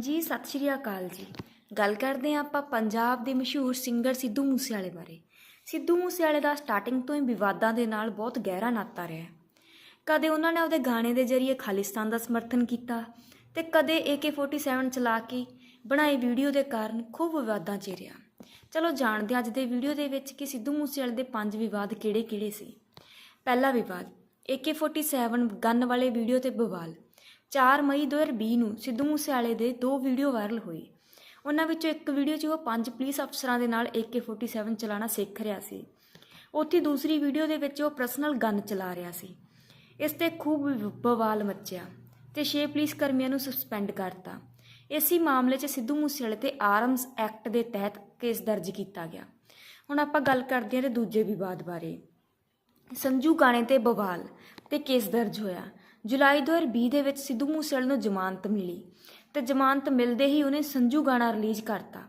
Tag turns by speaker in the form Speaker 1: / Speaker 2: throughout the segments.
Speaker 1: ਜੀ, ਸਤਿ ਸ਼੍ਰੀ ਅਕਾਲ ਜੀ। ਗੱਲ ਕਰਦੇ ਹਾਂ ਆਪਾਂ ਪੰਜਾਬ ਦੇ ਮਸ਼ਹੂਰ ਸਿੰਗਰ ਸਿੱਧੂ ਮੂਸੇਵਾਲੇ ਬਾਰੇ। ਸਿੱਧੂ ਮੂਸੇਵਾਲੇ ਦਾ ਸਟਾਰਟਿੰਗ ਤੋਂ ਹੀ ਵਿਵਾਦਾਂ ਦੇ ਨਾਲ ਬਹੁਤ ਗਹਿਰਾ ਨਾਤਾ ਰਿਹਾ। ਕਦੇ ਉਹਨਾਂ ਨੇ ਉਹਦੇ ਗਾਣੇ ਦੇ ਜ਼ਰੀਏ ਖਾਲਿਸਤਾਨ ਦਾ ਸਮਰਥਨ ਕੀਤਾ ਤੇ ਕਦੇ AK47 ਚਲਾ ਕੇ ਬਣਾਈ ਵੀਡੀਓ ਦੇ ਕਾਰਨ ਖੂਬ ਵਿਵਾਦਾਂ 'ਚ ਰਿਹਾ ਚਲੋ ਜਾਣਦੇ ਹਾਂ ਅੱਜ ਦੇ ਵੀਡੀਓ ਦੇ ਵਿੱਚ ਕਿ ਸਿੱਧੂ ਮੂਸੇਵਾਲੇ ਦੇ ਪੰਜ ਵਿਵਾਦ ਕਿਹੜੇ-ਕਿਹੜੇ ਸੀ। ਪਹਿਲਾ ਵਿਵਾਦ, AK47 ਗਨ ਵਾਲੇ ਵੀਡੀਓ ਤੇ ਬਵਾਲ। 4 ਮਈ 2020 ਨੂੰ ਸਿੱਧੂ ਮੂਸੇਵਾਲੇ ਦੇ ਦੋ ਵੀਡੀਓ ਵਾਇਰਲ ਹੋਏ। ਉਹਨਾਂ ਵਿੱਚੋਂ ਇੱਕ ਵੀਡੀਓ 'ਚ ਉਹ ਪੰਜ ਪੁਲਿਸ ਅਫਸਰਾਂ ਦੇ ਨਾਲ AK47 ਚਲਾਉਣਾ ਸਿੱਖ ਰਿਹਾ ਸੀ। ਉੱਥੇ ਦੂਸਰੀ ਵੀਡੀਓ ਦੇ ਵਿੱਚ ਉਹ ਪਰਸਨਲ ਗਨ ਚਲਾ ਰਿਹਾ ਸੀ। ਇਸ ਤੇ ਖੂਬ ਬਵਾਲ ਮੱਚਿਆ ਤੇ ਛੇ ਪੁਲਿਸ ਕਰਮੀਆਂ ਨੂੰ ਸਸਪੈਂਡ ਕਰਤਾ। ਇਸੇ ਮਾਮਲੇ 'ਚ ਸਿੱਧੂ ਮੂਸੇਵਾਲੇ ਤੇ ਆਰਮਸ ਐਕਟ ਦੇ ਤਹਿਤ ਕੇਸ ਦਰਜ ਕੀਤਾ ਗਿਆ। ਹੁਣ ਆਪਾਂ ਗੱਲ ਕਰਦੇ ਹਾਂ ਤੇ ਦੂਜੇ ਵਿਵਾਦ ਬਾਰੇ। ਸੰਜੂ ਗਾਣੇ ਤੇ ਬਵਾਲ ਤੇ ਕੇਸ ਦਰਜ ਹੋਇਆ। ਜੁਲਾਈ 2020 ਦੇ ਵਿੱਚ ਸਿੱਧੂ ਮੂਸੇਵਾਲੇ ਨੂੰ ਜ਼ਮਾਨਤ ਮਿਲੀ ਤੇ ਜ਼ਮਾਨਤ ਮਿਲਦੇ ਹੀ ਉਹਨੇ ਸੰਜੂ ਗਾਣਾ ਰਿਲੀਜ਼ ਕਰਤਾ।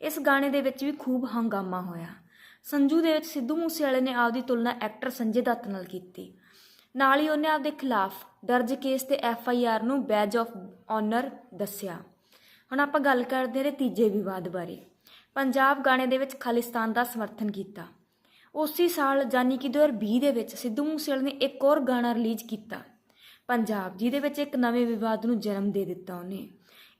Speaker 1: ਇਸ ਗਾਣੇ ਦੇ ਵਿੱਚ ਵੀ ਖੂਬ ਹੰਗਾਮਾ ਹੋਇਆ। ਸੰਜੂ ਦੇ ਵਿੱਚ ਸਿੱਧੂ ਮੂਸੇਵਾਲੇ ਨੇ ਆਪਦੀ ਤੁਲਨਾ ਐਕਟਰ ਸੰਜੇ ਦੱਤ ਨਾਲ ਕੀਤੀ। ਨਾਲ ਹੀ ਉਹਨੇ ਆਪਦੇ ਖਿਲਾਫ ਦਰਜ ਕੇਸ ਤੇ ਐਫ ਆਈ ਆਰ ਨੂੰ ਬੈਜ ਆਫ ਆਨਰ ਦੱਸਿਆ। ਹੁਣ ਆਪਾਂ ਗੱਲ ਕਰਦੇ ਹਾਂ ਤੀਜੇ ਵਿਵਾਦ ਬਾਰੇ। ਪੰਜਾਬ ਗਾਣੇ ਦੇ ਵਿੱਚ ਖਾਲਿਸਤਾਨ ਦਾ ਸਮਰਥਨ ਕੀਤਾ। ਉਸੇ ਸਾਲ ਜਾਨੀ ਕਿ 2020 ਦੇ ਵਿੱਚ ਸਿੱਧੂ ਮੂਸੇਵਾਲੇ ਨੇ ਇੱਕ ਹੋਰ ਗਾਣਾ ਰਿਲੀਜ਼ ਕੀਤਾ। ਪੰਜਾਬ ਜਿਹਦੇ ਵਿੱਚ ਇੱਕ ਨਵੇਂ ਵਿਵਾਦ ਨੂੰ ਜਨਮ ਦੇ ਦਿੱਤਾ ਉਹਨੇ।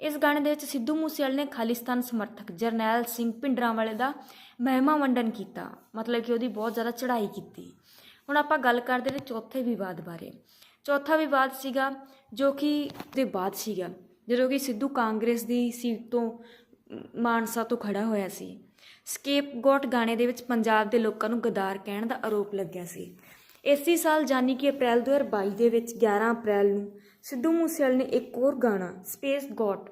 Speaker 1: ਇਸ ਗਾਣੇ ਦੇ ਵਿੱਚ ਸਿੱਧੂ ਮੂਸੇਵਾਲੇ ਨੇ ਖਾਲਿਸਤਾਨ ਸਮਰਥਕ ਜਰਨੈਲ ਸਿੰਘ ਭਿੰਡਰਾਂਵਾਲੇ ਦਾ ਮਹਿਮਾ ਵੰਡਨ ਕੀਤਾ, ਮਤਲਬ ਕਿ ਉਹਦੀ ਬਹੁਤ ਜ਼ਿਆਦਾ ਚੜ੍ਹਾਈ ਕੀਤੀ। ਹੁਣ ਆਪਾਂ ਗੱਲ ਕਰਦੇ ਨੇ ਚੌਥੇ ਵਿਵਾਦ ਬਾਰੇ। ਚੌਥਾ ਵਿਵਾਦ ਸੀਗਾ ਜੋ ਕਿ ਦੇ ਬਾਅਦ ਸੀਗਾ, ਜਦੋਂ ਕਿ ਸਿੱਧੂ ਕਾਂਗਰਸ ਦੀ ਸੀਟ ਤੋਂ ਮਾਨਸਾ ਤੋਂ ਖੜਾ ਹੋਇਆ ਸੀ। ਸਕੇਪ ਗੋਟ ਗਾਣੇ ਦੇ ਵਿੱਚ ਪੰਜਾਬ ਦੇ ਲੋਕਾਂ ਨੂੰ ਗਦਾਰ ਕਹਿਣ ਦਾ ਆਰੋਪ ਲੱਗਿਆ ਸੀ। ਇਸੇ ਸਾਲ ਜਾਨੀ ਕਿ ਅਪ੍ਰੈਲ 2022 ਦੇ ਵਿੱਚ 11 ਅਪ੍ਰੈਲ ਨੂੰ ਸਿੱਧੂ ਮੂਸੇਵਾਲੇ ਨੇ ਇੱਕ ਹੋਰ ਗਾਣਾ ਸਪੇਸ ਗੋਟ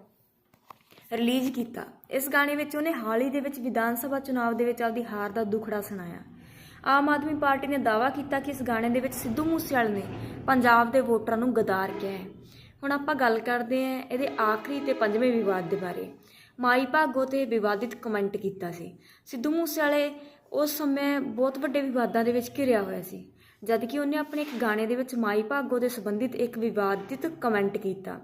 Speaker 1: ਰਿਲੀਜ਼ ਕੀਤਾ। ਇਸ ਗਾਣੇ ਵਿੱਚ ਉਹਨੇ ਹਾਲ ਹੀ ਦੇ ਵਿੱਚ ਵਿਧਾਨ ਸਭਾ ਚੁਣਾਵ ਦੇ ਵਿੱਚ ਆਪਦੀ ਹਾਰ ਦਾ ਦੁਖੜਾ ਸੁਣਾਇਆ। ਆਮ ਆਦਮੀ ਪਾਰਟੀ ਨੇ ਦਾਅਵਾ ਕੀਤਾ ਕਿ ਇਸ ਗਾਣੇ ਦੇ ਵਿੱਚ ਸਿੱਧੂ ਮੂਸੇਵਾਲੇ ਨੇ ਪੰਜਾਬ ਦੇ ਵੋਟਰਾਂ ਨੂੰ ਗਦਾਰ ਕਿਹਾ ਹੈ। ਹੁਣ ਆਪਾਂ ਗੱਲ ਕਰਦੇ ਹਾਂ ਇਹਦੇ ਆਖਰੀ ਤੇ ਪੰਜਵੇਂ ਵਿਵਾਦ ਦੇ ਬਾਰੇ। ਮਾਈ ਭਾਗੋ ਤੇ ਵਿਵਾਦਿਤ ਕਮੈਂਟ ਕੀਤਾ ਸੀ। ਸਿੱਧੂ ਮੂਸੇਵਾਲੇ ਉਸ ਸਮੇਂ ਬਹੁਤ ਵੱਡੇ ਵਿਵਾਦਾਂ ਦੇ ਵਿੱਚ ਘਿਰਿਆ ਹੋਇਆ ਸੀ। ਜਦਕਿ ਉਹਨੇ ਆਪਣੇ ਇੱਕ ਗਾਣੇ ਦੇ ਵਿੱਚ ਮਾਈ ਭਾਗੋ ਦੇ ਸੰਬੰਧਿਤ ਇੱਕ ਵਿਵਾਦਿਤ ਕਮੈਂਟ ਕੀਤਾ।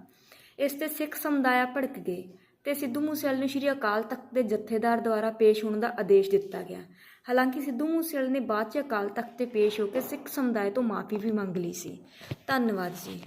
Speaker 1: ਇਸ ਤੇ ਸਿੱਖ ਸਮੁਦਾਇ ਭੜਕ ਗਏ ਤੇ ਸਿੱਧੂ ਮੂਸੇਵਾਲੇ ਨੂੰ ਸ਼੍ਰੀ ਅਕਾਲ ਤਖਤ ਦੇ ਜਥੇਦਾਰ ਦੁਆਰਾ ਪੇਸ਼ ਹੋਣ ਦਾ ਆਦੇਸ਼ ਦਿੱਤਾ ਗਿਆ। ਹਾਲਾਂਕਿ ਸਿੱਧੂ ਮੂਸੇਵਾਲੇ ਨੇ ਬਾਅਦ ਚ ਅਕਾਲ ਤਖਤ ਤੇ ਪੇਸ਼ ਹੋ ਕੇ ਸਿੱਖ ਸਮੁਦਾਇ ਤੋਂ ਮਾਫੀ ਵੀ ਮੰਗ ਲਈ ਸੀ। ਧੰਨਵਾਦ ਜੀ।